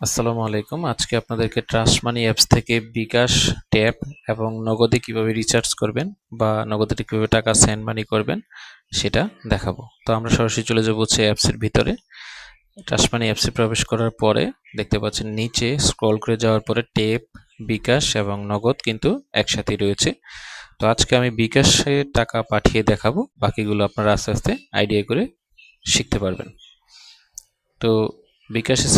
আসসালামু আলাইকুম। আজকে আপনাদেরকে ট্রাস্ট মানি অ্যাপস থেকে বিকাশ ট্যাপ এবং নগদে কীভাবে রিচার্জ করবেন বা নগদে কীভাবে টাকা সেন্ড মানি করবেন সেটা দেখাবো। তো আমরা সরাসরি চলে যাব হচ্ছে অ্যাপসের ভিতরে। ট্রাস্ট মানি অ্যাপসে প্রবেশ করার পরে দেখতে পাচ্ছেন, নিচে স্ক্রল করে যাওয়ার পরে টেপ বিকাশ এবং নগদ কিন্তু একসাথেই রয়েছে। তো আজকে আমি বিকাশে টাকা পাঠিয়ে দেখাবো। বাকিগুলো আপনারা আস্তে আস্তে আইডিয়া করে শিখতে পারবেন। তো বিকাশে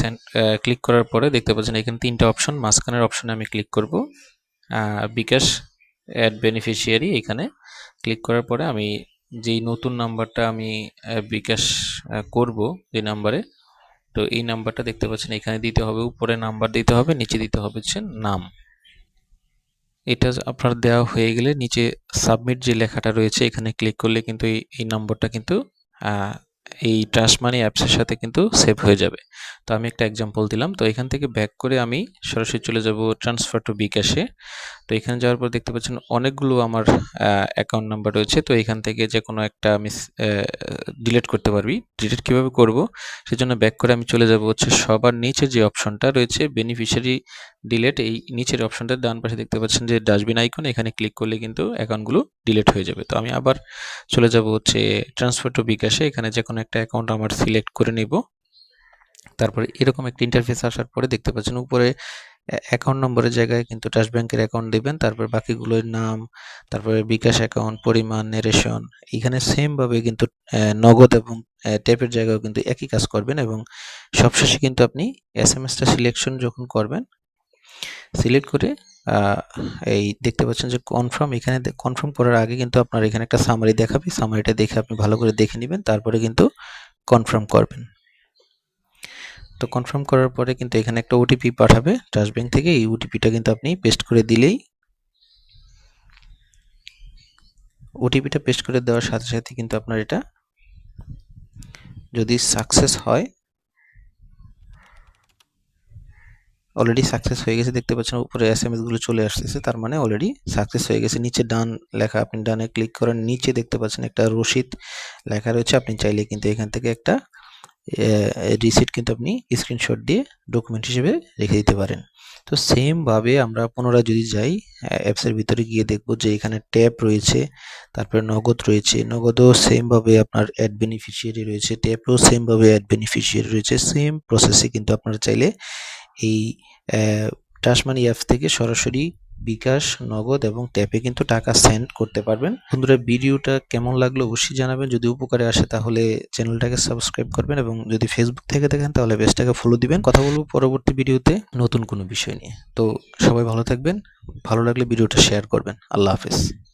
ক্লিক করার পরে দেখতে পাচ্ছেন এখানে তিনটা অপশন, মাঝখানের অপশনে আমি ক্লিক করব। বিকাশ অ্যাড বেনিফিশিয়ারি এখানে ক্লিক করার পরে আমি যেই নতুন নাম্বারটা আমি বিকাশ করব যে নাম্বারে, তো এই নাম্বারটা দেখতে পাচ্ছেন এখানে দিতে হবে, উপরে নাম্বার দিতে হবে, নিচে দিতে হবে হচ্ছে নাম। এটা আপনার দেওয়া হয়ে গেলে নিচে সাবমিট যে লেখাটা রয়েছে এখানে ক্লিক করলে কিন্তু এই নম্বরটা কিন্তু এই ট্রাস্ট মানি অ্যাপসের সাথে কিন্তু সেভ হয়ে যাবে। তো আমি একটা এক্সাম্পল দিলাম। তো এখান থেকে ব্যাক করে আমি সরাসরি চলে যাব ট্রান্সফার টু বিকাশে তো এখানে যাওয়ার পর দেখতে পাচ্ছেন অনেকগুলো আমার অ্যাকাউন্ট নাম্বার রয়েছে। তো এখান থেকে যে কোনো একটা আমি ডিলিট করতে পারবি। ডিলিট কীভাবে করব? সেজন্য ব্যাক করে আমি চলে যাব হচ্ছে সবার নিচে যে অপশনটা রয়েছে বেনিফিশিয়ারি ডিলেট এই নিচের অপশনটা ডান পাশে দেখতে পাচ্ছেন যে ডাস্টবিন আইকন এখানে ক্লিক করলে কিন্তু অ্যাকাউন্টগুলো ডিলেট হয়ে যাবে। তো আমি আবার চলে যাব হচ্ছে ট্রান্সফার টু বিকাশে। এখানে যে কোনো একটা অ্যাকাউন্ট আমার সিলেক্ট করে নিব। তারপরে এরকম একটা ইন্টারফেস আসার পরে দেখতে পাচ্ছেন উপরে অ্যাকাউন্ট নম্বরের জায়গায় কিন্তু ট্রাস্ট ব্যাংকের অ্যাকাউন্ট দিবেন, তারপর বাকিগুলোর নাম, তারপরে বিকাশ অ্যাকাউন্ট পরিমাণ নেরেশন এখানে সেমভাবে কিন্তু নগদ এবং ট্যাপের জায়গায় কিন্তু একই কাজ করবেন এবং সবশেষে কিন্তু আপনি এস এম এসটা সিলেকশন যখন করবেন সিলেক্ট করে এই দেখতে পাচ্ছেন যে কনফার্ম এখানে কনফার্ম করার আগে কিন্তু আপনার এখানে একটা সামারি দেখাবে সামারিটা দেখে আপনি ভালো করে দেখে নেবেন, তারপরে কিন্তু কনফার্ম করবেন। তো কনফার্ম করার পরে কিন্তু এখানে একটা ওটিপি পাঠাবে। ট্রাস্ট ব্যাংক থেকে এই ওটিপিটা কিন্তু আপনি পেস্ট করে দিলেই ওটিপিটা পেস্ট করে দেওয়ার সাথে সাথে কিন্তু আপনার এটা যদি সাকসেস হয় অলরেডি সাকসেস হয়ে গেছে, দেখতে পাচ্ছেন উপরে এস এম এসগুলো চলে আসতেছে, তার মানে অলরেডি সাকসেস হয়ে গেছে। নিচে ডান লেখা, আপনি ডানে ক্লিক করেন নিচে দেখতে পাচ্ছেন একটা রসিদ লেখা রয়েছে। আপনি চাইলে কিন্তু এখান থেকে একটা রিসিট কিন্তু আপনি স্ক্রিনশট দিয়ে ডকুমেন্ট হিসেবে রেখে দিতে পারেন। তো সেমভাবে আমরা পুনরায় যদি যাই অ্যাপসের ভিতরে গিয়ে দেখব যে এখানে ট্যাপ রয়েছে, তারপরে নগদ রয়েছে। নগদও সেমভাবে আপনার অ্যাড বেনিফিশিয়ারি রয়েছে ট্যাপও সেমভাবে অ্যাড বেনিফিশিয়ারি রয়েছে। সেম প্রসেসে কিন্তু আপনারা চাইলে এই টাসমানি অ্যাপস থেকে সরাসরি বিকাশ, নগদ এবং ট্যাপে কিন্তু টাকা সেন্ড করতে পারবেন। বন্ধুরা, ভিডিওটা কেমন লাগল অবশ্যই জানাবেন। যদি উপকারে আসে তাহলে চ্যানেলটাকে সাবস্ক্রাইব করবেন এবং যদি ফেসবুক থেকে দেখেন তাহলে বেশটাকে ফলো দিবেন। কথা বলব পরবর্তী ভিডিওতে নতুন কোনো বিষয় নিয়ে। তো সবাই ভালো থাকবেন। ভালো লাগলে ভিডিওটা শেয়ার করবেন। আল্লাহ হাফেজ।